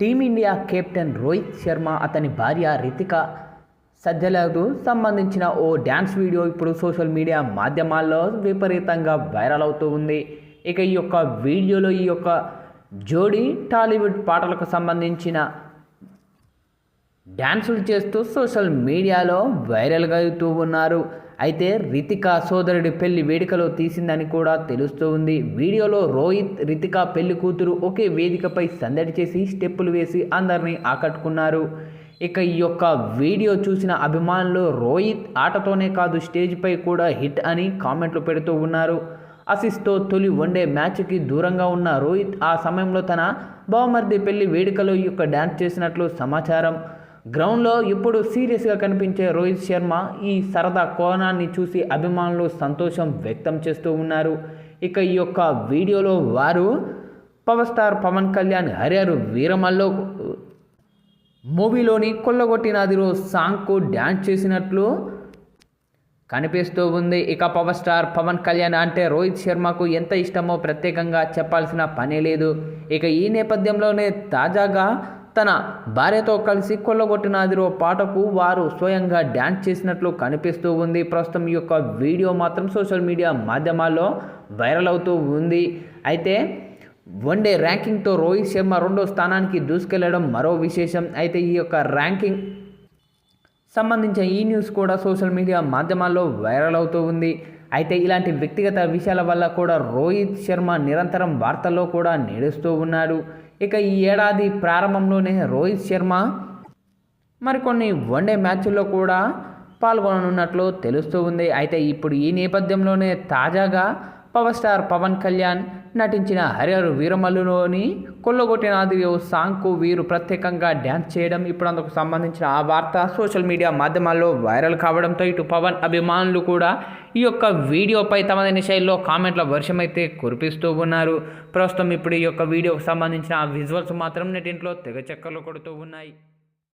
Team India captain Rohit Sharma అతని భార్య రితిక సజ్జలకు సంబంధించిన ఓ డ్యాన్స్ వీడియో ఇప్పుడు సోషల్ మీడియా మాధ్యమాల్లో విపరీతంగా వైరల్ అవుతూ ఉంది. ఇక ఈ యొక్క వీడియోలో ఈ యొక్క జోడీ టాలీవుడ్ పాటలకు సంబంధించిన డ్యాన్సులు చేస్తూ సోషల్ మీడియాలో వైరల్గా అవుతూ ఉన్నారు. అయితే రితిక సోదరుడి పెళ్ళి వేడుకలో తీసిందని కూడా తెలుస్తూ ఉంది. వీడియోలో రోహిత్ రితిక పెళ్ళి కూతురు ఒకే వేదికపై సందడి చేసి స్టెప్పులు వేసి అందరినీ ఆకట్టుకున్నారు. ఇక ఈ యొక్క వీడియో చూసిన అభిమానులు రోహిత్ ఆటతోనే కాదు స్టేజ్పై కూడా హిట్ అని కామెంట్లు పెడుతూ ఉన్నారు. అసిస్తో తొలి వన్డే మ్యాచ్కి దూరంగా ఉన్న రోహిత్ ఆ సమయంలో తన బావమర్ది పెళ్ళి వేడుకలో ఈ యొక్క డ్యాన్స్ చేసినట్లు సమాచారం. గ్రౌండ్లో ఇప్పుడు సీరియస్గా కనిపించే రోహిత్ శర్మ ఈ సరదా కోణాన్ని చూసి అభిమానులు సంతోషం వ్యక్తం చేస్తూ ఉన్నారు. ఇక ఈ యొక్క వీడియోలో వారు పవర్ స్టార్ పవన్ కళ్యాణ్ హరిహరు వీరమల్లో మూవీలోని కొల్లగొట్టినాదిరో సాంగ్కు డ్యాన్స్ చేసినట్లు కనిపిస్తూ ఉంది. ఇక పవర్ స్టార్ పవన్ కళ్యాణ్ అంటే రోహిత్ శర్మకు ఎంత ఇష్టమో ప్రత్యేకంగా చెప్పాల్సిన పనే లేదు. ఇక ఈ నేపథ్యంలోనే తాజాగా తన భార్యతో కలిసి కొల్లగొట్టినాదిరో పాటకు వారు స్వయంగా డ్యాన్స్ చేసినట్లు కనిపిస్తూ ఉంది. ప్రస్తుతం ఈ యొక్క వీడియో మాత్రం సోషల్ మీడియా మాధ్యమాల్లో వైరల్ అవుతూ ఉంది. అయితే వన్డే ర్యాంకింగ్తో రోహిత్ శర్మ రెండో స్థానానికి దూసుకెళ్ళడం మరో విశేషం. అయితే ఈ యొక్క ర్యాంకింగ్ సంబంధించిన ఈ న్యూస్ కూడా సోషల్ మీడియా మాధ్యమాల్లో వైరల్ అవుతూ ఉంది. అయితే ఇలాంటి వ్యక్తిగత విషయాల వల్ల కూడా రోహిత్ శర్మ నిరంతరం వార్తల్లో కూడా నిలుస్తూ ఉన్నాడు. ఇక ఈ ఏడాది ప్రారంభంలోనే రోహిత్ శర్మ మరికొన్ని వన్డే మ్యాచ్ల్లో కూడా పాల్గొననున్నట్లు తెలుస్తూ ఉంది. అయితే ఇప్పుడు ఈ నేపథ్యంలోనే తాజాగా పవర్ స్టార్ పవన్ కళ్యాణ్ నటించిన హరిహరు వీరమల్లులోని కొల్లగొట్టిన ఓ సాంగ్కు వీరు ప్రత్యేకంగా డ్యాన్స్ చేయడం ఇప్పుడు అందుకు సంబంధించిన ఆ వార్త సోషల్ మీడియా మాధ్యమాల్లో వైరల్ కావడంతో ఇటు పవన్ అభిమానులు కూడా ఈ యొక్క వీడియోపై తమదైన శైలిలో కామెంట్ల వర్షం అయితే కురిపిస్తూ ఉన్నారు. ప్రస్తుతం ఇప్పుడు ఈ యొక్క వీడియోకు సంబంధించిన ఆ విజువల్స్ మాత్రం నెటింట్లో తెగ చెక్కలు కొడుతూ ఉన్నాయి.